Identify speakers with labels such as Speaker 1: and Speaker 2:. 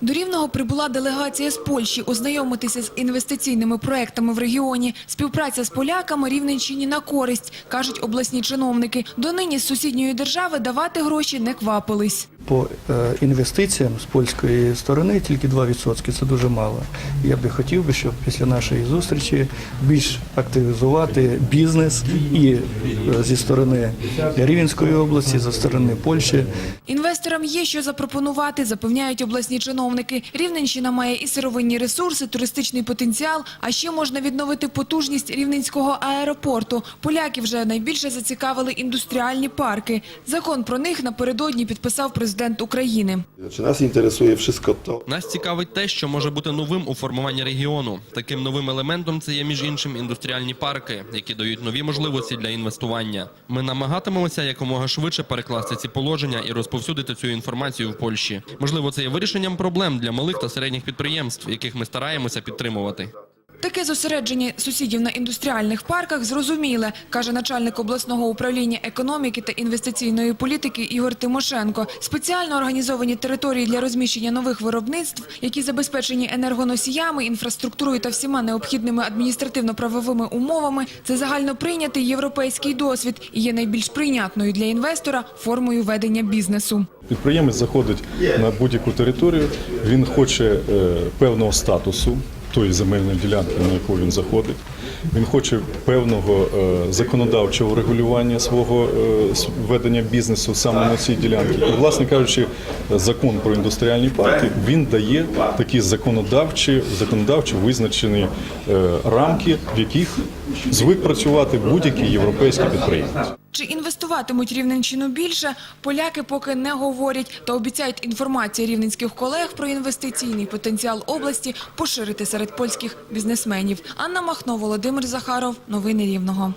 Speaker 1: До Рівного прибула делегація з Польщі ознайомитися з інвестиційними проектами в регіоні. Співпраця з поляками Рівненщині на користь, кажуть обласні чиновники. Донині з сусідньої держави давати гроші не квапились.
Speaker 2: По е, інвестиціям з польської сторони тільки 2%. Це дуже мало. Я би хотів би, щоб після нашої зустрічі більш активізувати бізнес і е, зі сторони Рівненської області, зі сторони Польщі.
Speaker 1: Інвесторам є що запропонувати, запевняють обласні чиновники. Рівненщина має і сировинні ресурси, туристичний потенціал, а ще можна відновити потужність рівненського аеропорту. Поляки вже найбільше зацікавили індустріальні парки. Закон про них напередодні підписав президент України.
Speaker 3: Znaczy nas interesuje wszystko to,
Speaker 4: Нас цікавить те, що може бути новим у формуванні регіону. Таким новим елементом це є між іншим індустріальні парки, які дають нові можливості для інвестування. Ми намагатимемося якомога швидше перекласти ці положення і розповсюдити цю інформацію в Польщі. Можливо, це є вирішенням проблем для малих та середніх підприємств, яких ми стараємося підтримувати.
Speaker 1: Таке зосередження сусідів на індустріальних парках зрозуміле, каже начальник обласного управління економіки та інвестиційної політики Ігор Тимошенко. Спеціально організовані території для розміщення нових виробництв, які забезпечені енергоносіями, інфраструктурою та всіма необхідними адміністративно-правовими умовами, це загально прийнятий європейський досвід і є найбільш прийнятною для інвестора формою ведення бізнесу.
Speaker 5: Підприємець заходить на будь-яку територію, він хоче е, певного статусу тої земельної ділянки, на яку він заходить. Він хоче певного е, законодавчого регулювання свого е, ведення бізнесу саме на цій ділянці. І, власне кажучи, закон про індустріальні парки він дає такі законодавчі, законодавчо визначені е, рамки, в яких звик працювати будь-який європейський підприємець.
Speaker 1: Чи інвестуватимуть Рівненщину більше, поляки поки не говорять та обіцяють інформацію рівненських колег про інвестиційний потенціал області поширити серед польських бізнесменів. Анна Махно, Володимир Захаров. Новини Рівного.